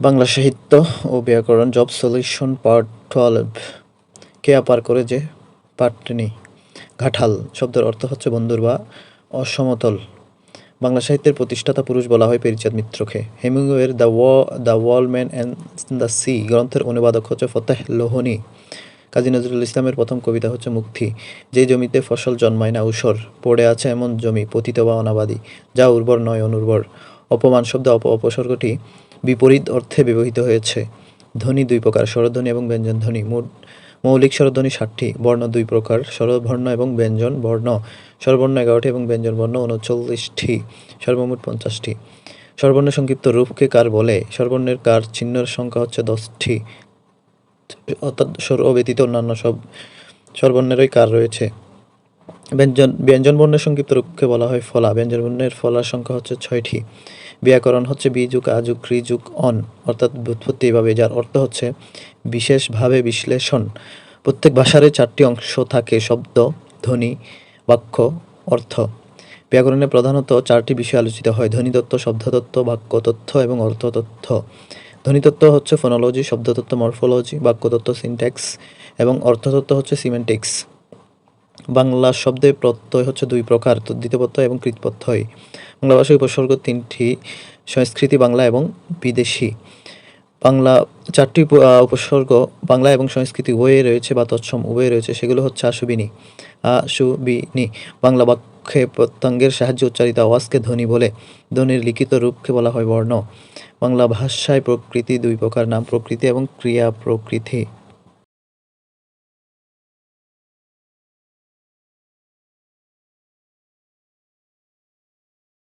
বাংলা সাহিত্য ও ব্যাকরণ জব সলিউশন পার্ট টুয়েলভ। কেয়া পার করে যে পাটনি ঘাটাল শব্দের অর্থ হচ্ছে বন্ধুর বা অসমতল। বাংলা সাহিত্যের প্রতিষ্ঠাতা পুরুষ বলা হয় পেরিচাঁদ মিত্রকে। হেমিংওয়ের দ্য ওয়া the wall man and the sea গ্রন্থের অনুবাদক হচ্ছে ফতেহ লোহনি। কাজী নজরুল ইসলামের প্রথম কবিতা হচ্ছে মুক্তি। যে জমিতে ফসল জন্মায় না ঊষর পড়ে আছে এমন জমি, পতিত বা অনাবাদী, যা উর্বর নয় অনুর্বর। অপমান শব্দ অপ, অপসর্গটি বিপরীত অর্থে ব্যবহৃত হয়েছে। ধ্বনি দুই প্রকার, স্বরধ্বনি এবং ব্যঞ্জন ধ্বনি। মোট মৌলিক স্বরধ্বনি ষাটটি বর্ণ দুই প্রকার, স্বরবর্ণ এবং ব্যঞ্জন বর্ণ, স্বরবর্ণ এগারোটি এবং ব্যঞ্জন বর্ণ উনচল্লিশটি, সর্বমোট পঞ্চাশটি। স্বরবর্ণের সংক্ষিপ্ত রূপকে কার বলে? স্বরবর্ণের কার চিহ্নের সংখ্যা হচ্ছে দশটি। অর্থাৎ স্বর ব্যতীত অন্যান্য সব স্বরবর্ণেরই কার রয়েছে। ব্যঞ্জন ব্যঞ্জন বর্ণের সংক্ষিপ্ত রূপকে বলা হয় ফলা। ব্যঞ্জন বর্ণের ফলার সংখ্যা হচ্ছে ছয়টি। ব্যাকরণ হচ্ছে বি যুগ, আ যুগ ক্রি যুগ, অন, অর্থাৎ ব্যুৎপত্তি এভাবে, যার অর্থ হচ্ছে বিশেষভাবে বিশ্লেষণ। প্রত্যেক ভাষারই চারটি অংশ থাকে, শব্দ, ধ্বনি, বাক্য, অর্থ। ব্যাকরণে প্রধানত চারটি বিষয় আলোচিত হয়, ধ্বনিতত্ত্ব, শব্দতত্ত্ব, বাক্যতত্ত্ব এবং অর্থতত্ত্ব। ধ্বনিতত্ত্ব হচ্ছে ফোনোলজি শব্দতত্ত্ব মরফোলজি বাক্যতত্ত্ব সিনট্যাক্স এবং অর্থতত্ত্ব হচ্ছে সিমেন্টিক্স বাংলা শব্দে প্রত্যয় হচ্ছে দুই প্রকার তদ্ধিত প্রত্যয় এবং কৃত প্রত্যয়। বাংলা ভাষায় উপসর্গ তিনটি, সংস্কৃতি বাংলা এবং বিদেশি। বাংলা চারটি উপসর্গ বাংলা এবং সংস্কৃতি উভয়ে রয়েছে বা তৎসম উভয়ে রয়েছে, সেগুলো হচ্ছে আশুবিনী আশুবিনী। বাংলা বাক্যে প্রত্যঙ্গের সাহায্যে উচ্চারিত আওয়াজকে ধ্বনি বলে, ধ্বনির লিখিত রূপকে বলা হয় বর্ণ। বাংলা ভাষায় প্রকৃতি দুই প্রকার, নাম প্রকৃতি এবং ক্রিয়া প্রকৃতি।